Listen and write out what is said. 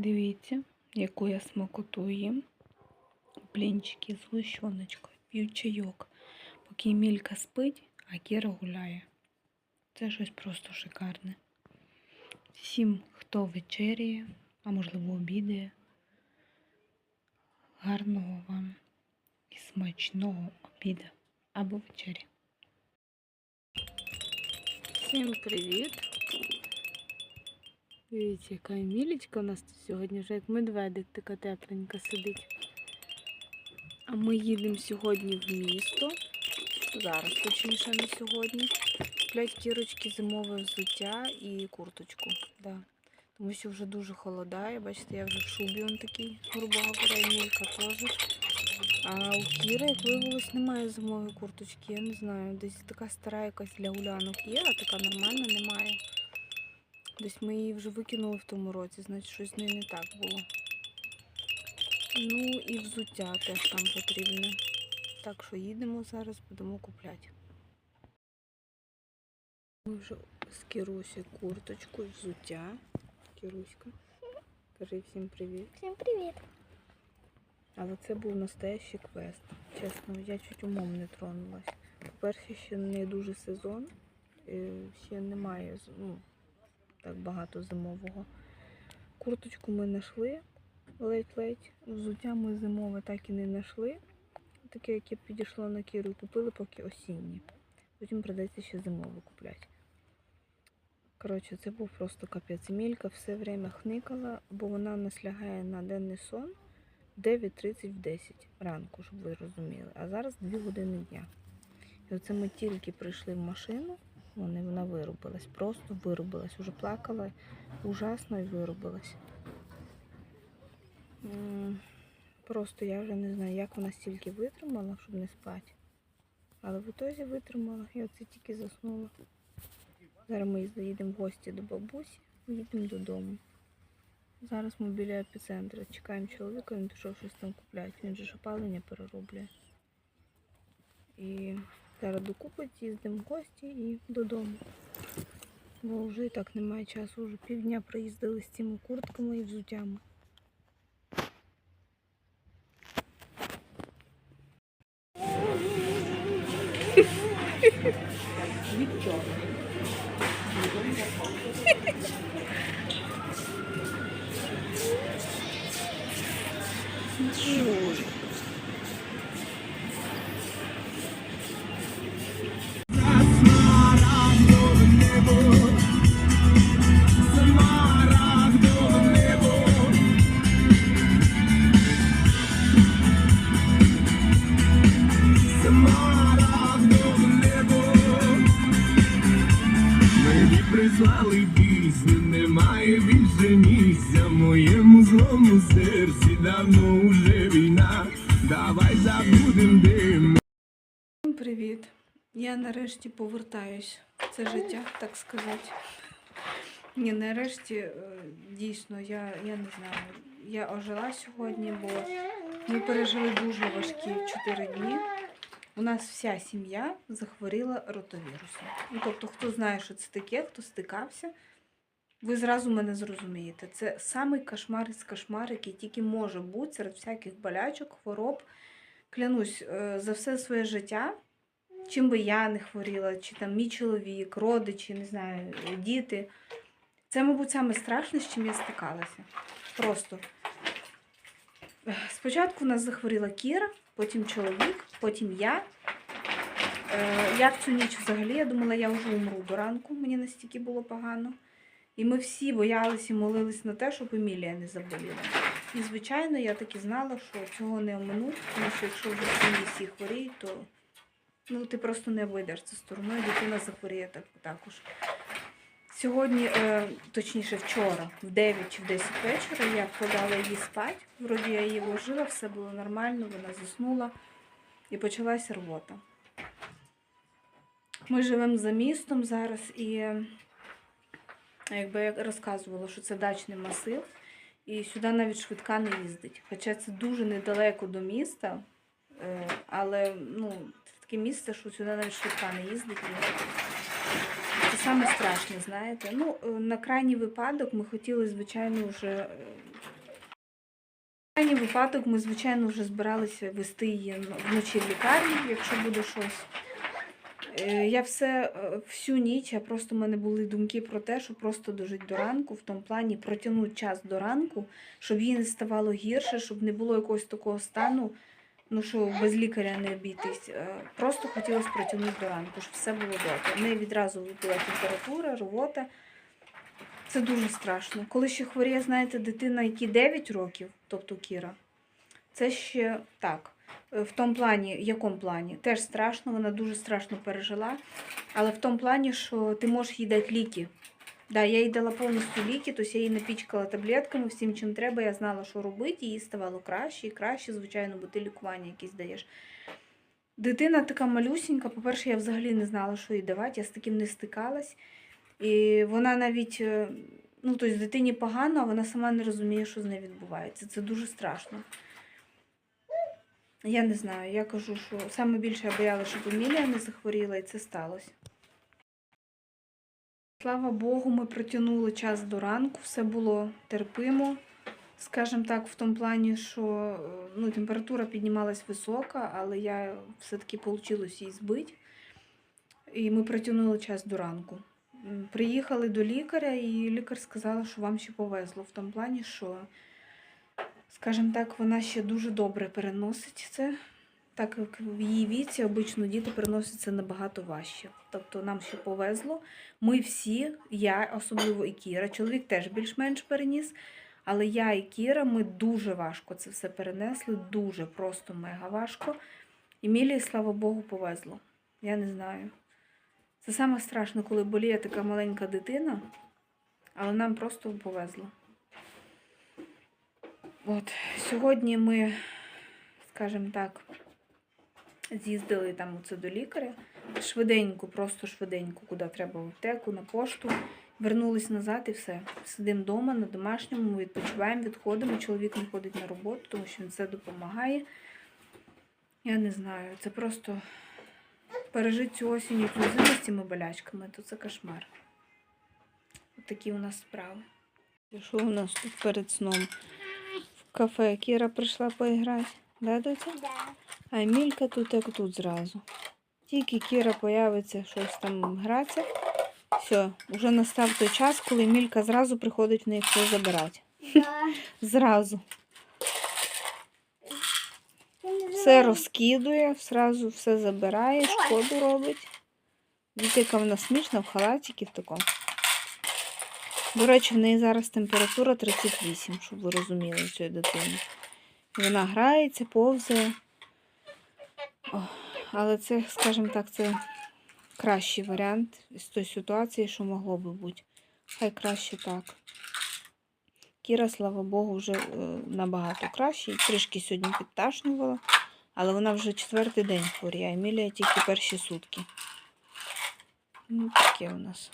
Дивіться, яку я смакоту їм. Блінчики з гущоночкою, п'ю чайок. Поки Емілька спить, а Кіра гуляє. Це щось просто шикарне. Всім, хто вечеряє, а можливо обідає. Гарного вам і смачного обіду або вечері. Всім привіт! Дивіться, яка Емілічка у нас тут сьогодні вже як медведик така тепленька сидить. А ми їдемо сьогодні в місто. Зараз, точніше, не сьогодні. Куплять кірочки зимове взуття і курточку. Да. Тому що вже дуже холодає. Бачите, я вже в шубі он такий, грубо говоря, Емілька теж. А у Кіри, як виявилось, немає зимової курточки. Я не знаю. Десь така стара якась для гулянок є, а така нормальна немає. Десь ми її вже викинули в тому році, значить щось з нею не так було. Ну і взуття теж там потрібне. Так що їдемо зараз, будемо купляти. Ми вже з Кірусі курточку, взуття. Кіруська. Кажи всім привіт. Всім привіт. Але це був настоящий квест. Чесно, я чуть умом не тронулась. По-перше, ще не дуже сезон, е, ще немає ну, так багато зимового. Курточку ми знайшли ледь-ледь. Взуття ми зимове так і не знайшли. Таке, яке підійшло на кіру, купили поки осіннє. Потім придеться ще зимове купляти. Коротше, це був просто капець. Емілька все время хникала, бо вона нас лягає на денний сон. 9.30 в 10 ранку, щоб ви розуміли. А зараз 2 години дня. І оце ми тільки прийшли в машину, вони, вона вирубилась, просто вирубилась. Уже плакала ужасно і вирубилась. Просто я вже не знаю, як вона стільки витримала, щоб не спати. Але в ітозі витримала і оце тільки заснула. Зараз ми заїдемо в гості до бабусі, їдемо додому. Зараз ми біля епіцентру. Чекаємо чоловіка, він пішов щось там купляти. Він же ж опалення перероблює. І зараз докупить, їздимо в гості і додому. Бо вже і так немає часу, вже півдня проїздили з цими куртками і взуттями. Жуль. Мені прислали пісню, немає більше місця в моєму злому серці давно уже війна. Давай забудем дим. Привіт! Я нарешті повертаюсь в це життя, так сказати. Ні, нарешті е, дійсно я, я не знаю. Я ожила сьогодні, бо ми пережили дуже важкі 4 дні. У нас вся сім'я захворіла ротовірусом. Ну, тобто, хто знає, що це таке, хто стикався, ви зразу мене зрозумієте. Це самий кошмар із кошмар, який тільки може бути серед всяких болячок, хвороб. Клянусь, е, за все своє життя чим би я не хворіла, чи там мій чоловік, родичі, не знаю, діти. Це, мабуть, саме страшне, з чим я стикалася. Просто. Спочатку у нас захворіла Кіра, потім чоловік, потім я. Е, Я в цю ніч взагалі, я думала, я вже умру до ранку, мені настільки було погано. І ми всі боялися і молились на те, щоб Емілія не заболіла. І, звичайно, я так і знала, що цього не оминуть, тому що якщо вже в сім'ї всі хворіють, то Ну, ти просто не вийдеш це стороною, дитина захворіє так, також. Сьогодні, е, точніше, вчора, в 9 чи в 10 вечора, я вкладала її спати. Вроді я її вложила, все було нормально, вона заснула і почалася рвота. Ми живемо за містом зараз і якби я розказувала, що це дачний масив, і сюди навіть швидка не їздить. Хоча це дуже недалеко до міста, е, але ну, це таке місце, що сюди навіть швидка не їздить. Це саме страшне, знаєте. Ну, е, на крайній випадок ми хотіли, звичайно, вже е, крайній випадок ми, звичайно, вже збиралися вести її вночі в лікарню, якщо буде щось. Е, Я все, всю ніч, я просто в мене були думки про те, що просто дожити до ранку, в тому плані протягнути час до ранку, щоб їй не ставало гірше, щоб не було якогось такого стану, ну що без лікаря не обійтись. Е, Просто хотілося протягнути до ранку, щоб все було добре. В неї відразу була температура, рвота. Це дуже страшно. Коли ще хворіє, знаєте, дитина, якій 9 років, тобто Кіра, це ще так. Е, В тому плані, в якому плані? Теж страшно, вона дуже страшно пережила. Але в тому плані, що ти можеш їй дати ліки. Да, я їй дала повністю ліки, тобто я її напічкала таблетками, всім чим треба, я знала, що робити, їй ставало краще і краще, звичайно, бо ти лікування якісь даєш. Дитина така малюсінька, по-перше, я взагалі не знала, що їй давати, я з таким не стикалась. І вона навіть, е, ну, тобто дитині погано, а вона сама не розуміє, що з нею відбувається. Це дуже страшно. Я не знаю, я кажу, що саме більше я боялася, щоб Емілія не захворіла, і це сталося. Слава Богу, ми протягнули час до ранку, все було терпимо. Скажімо так, в тому плані, що е, ну, температура піднімалась висока, але я все-таки вийшло її збити. І ми протягнули час до ранку. Приїхали до лікаря, і лікар сказала, що вам ще повезло. В тому плані, що, скажімо так, вона ще дуже добре переносить це. Так як в її віці обично діти переносять це набагато важче. Тобто нам ще повезло. Ми всі, я, особливо і Кіра, чоловік теж більш-менш переніс. Але я і Кіра, ми дуже важко це все перенесли, дуже просто мега важко. Емілії, слава Богу, повезло. Я не знаю. Це саме страшно, коли боліє така маленька дитина, але нам просто повезло. От, сьогодні ми, скажімо так, з'їздили там оце до лікаря. Швиденько, просто швиденько, куди треба в аптеку, на пошту. Вернулись назад і все. Сидимо вдома на домашньому, ми відпочиваємо, відходимо. Чоловік не ходить на роботу, тому що він все допомагає. Я не знаю, це просто пережити цю осінь і зиму з цими болячками, то це кошмар. От такі у нас справи. Що у нас тут перед сном? В кафе Кіра прийшла поіграти. Да, доця? Да. А Емілька тут як тут зразу. Тільки Кіра появиться щось там гратися. Все, вже настав той час, коли Емілька зразу приходить в неї все забирати. Да. Зразу. Все розкидує, зразу все забирає, шкоду робить. Яка вона смішна в халатіки в такому. До речі, в неї зараз температура 38, щоб ви розуміли, цієї дитини. Вона грається, повзає. Але це, скажімо так, це кращий варіант з тої ситуації, що могло би бути. Хай краще так. Кіра, слава Богу, вже е, набагато краще. Трішки сьогодні підташнювала, але вона вже четвертий день хворіє. а Емілія тільки перші сутки. Ну, таке у нас.